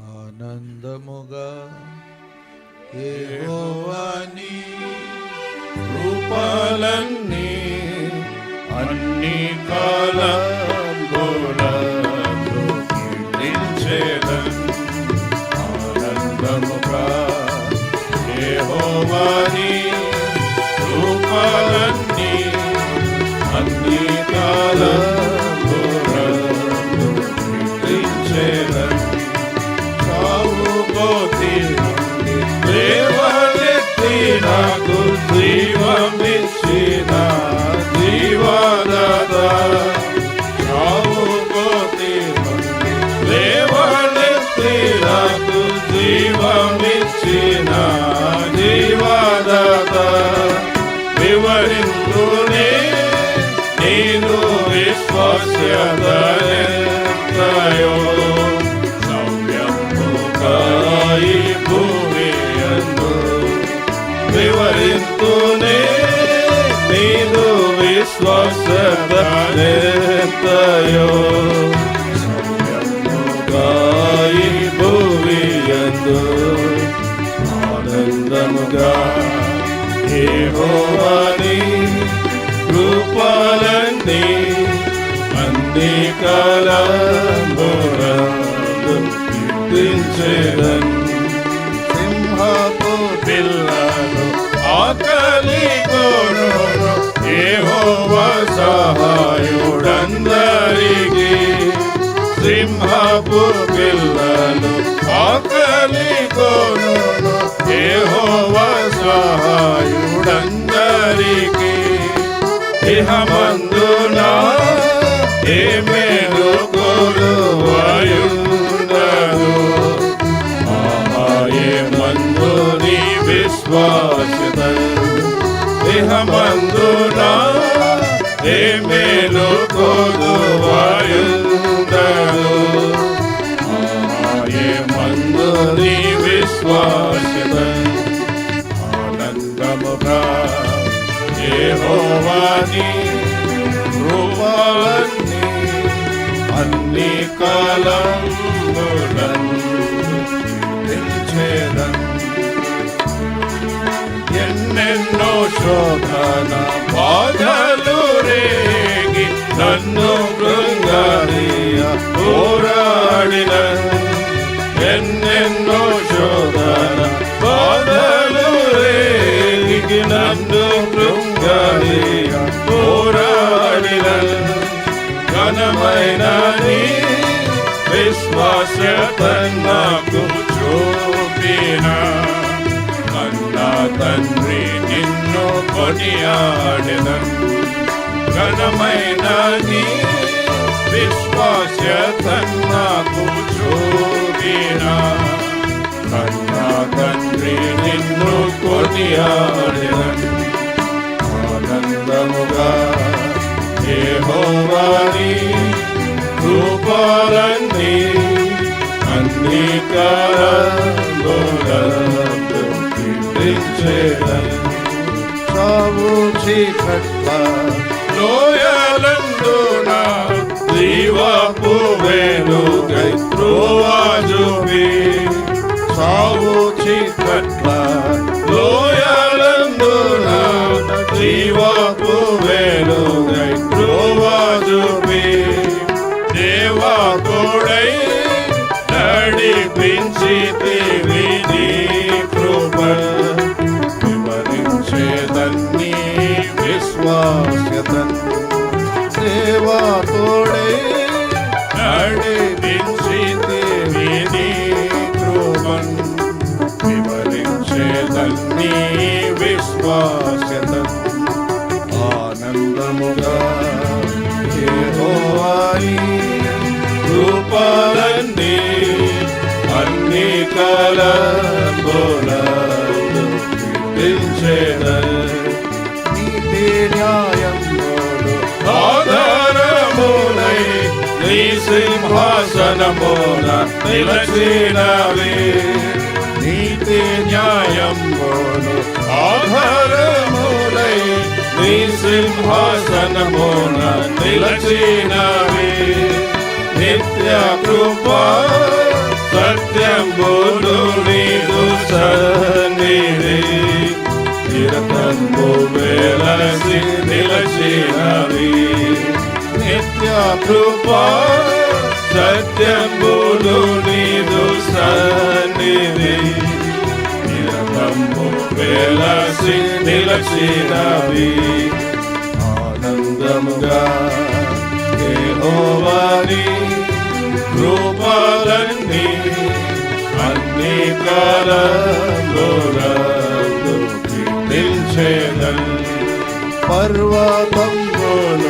ఆనందముగా యెహోవాని కృపలన్నీ అన్ని కాలంబులలో కీర్తించేదన్ ఆనందముగా యెహోవాని విశ్వాస్యతయో సౌమ్యముకాయి భూమియందు వివరింతునే సహాయుడందరికీ సింహపు పిల్లలు ఆకలి కోరును ఏహోవ సహాయుడందరికీ ఇహమందునా ఏ మేలు కోరువాయుండదు ఆహాయే మందుని విశ్వాసిత. ఇహమందునా ఏ మేలు కోరువాయుండదు ఆహాయే మందుని విశ్వాసిత ఆనందముగా యెహోవాని రూపాలన్నీ అన్ని కాలంబులంచేదన్ ఎన్నెన్నో శోధన బాధ రేగి నన్ను కృంగదీయ పోరాడిన ఎన్నెన్నో శోధన బాధలు రేగి నన్ను కృంగదీయ పోరాడిన ఘనమైన నీ విశ్వాసతన్నకు చూపిన కన్నా తండ్రి నిన్ను కొనియాడిన ఘనమైన నీ విశ్వాసతన్నకు చూపిన కన్నా తండ్రి నిన్ను కొనియాడిన. ఆనందముగా ఏ హోవా విశ్వాస్యతన్ సేవా తోడే నడిపించి విధి కృపన్ వివరించేదన్ని విశ్వాస్యతన్ ఆనందముగా యెహోవాని రూపాలన్నీ అన్ని కాలంబులందు സിംഹാസനമോന നിലച്ചീനവേ നീതി ന്യായം പോലു ആധാരമൂലൈ നീ സിംഹാസനമോന നിലച്ചീനവേ നിത്യ കൃപ സത്യം പോലു നീതു സന്നിധി നിരന്തോ വേലസി നിലച്ചീനവേ നിത്യ കൃപ సత్యములు నీదు సన్నిధి. నిరతము వెలసి నిలచినవి. ఆనందముగా యెహోవాని కృపలన్నీ అన్ని కాలంలో కీర్తించేదన్ పర్వతంబులు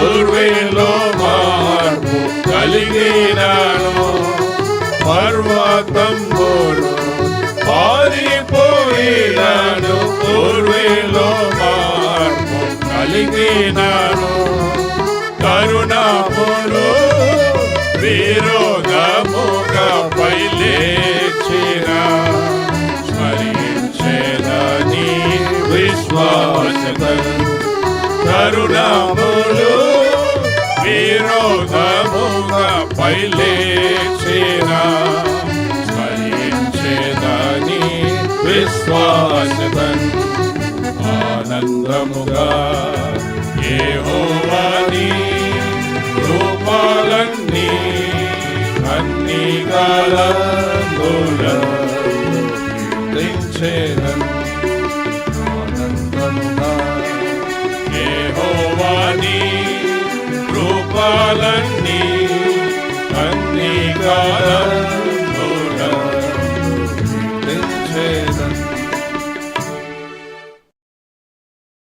పారిపోయినాను మార్పు కలిగినాను పర్వతంబోడు పారిపోయినాను. పూర్వేలో మార్పు కలిగినాను కరుణాపులు విరోధముఖపై లేచిన స్మరించేదని విశ్వాసతన్. ఆనందముగా యెహోవాని రూపాలన్నీ అన్ని కాలములలో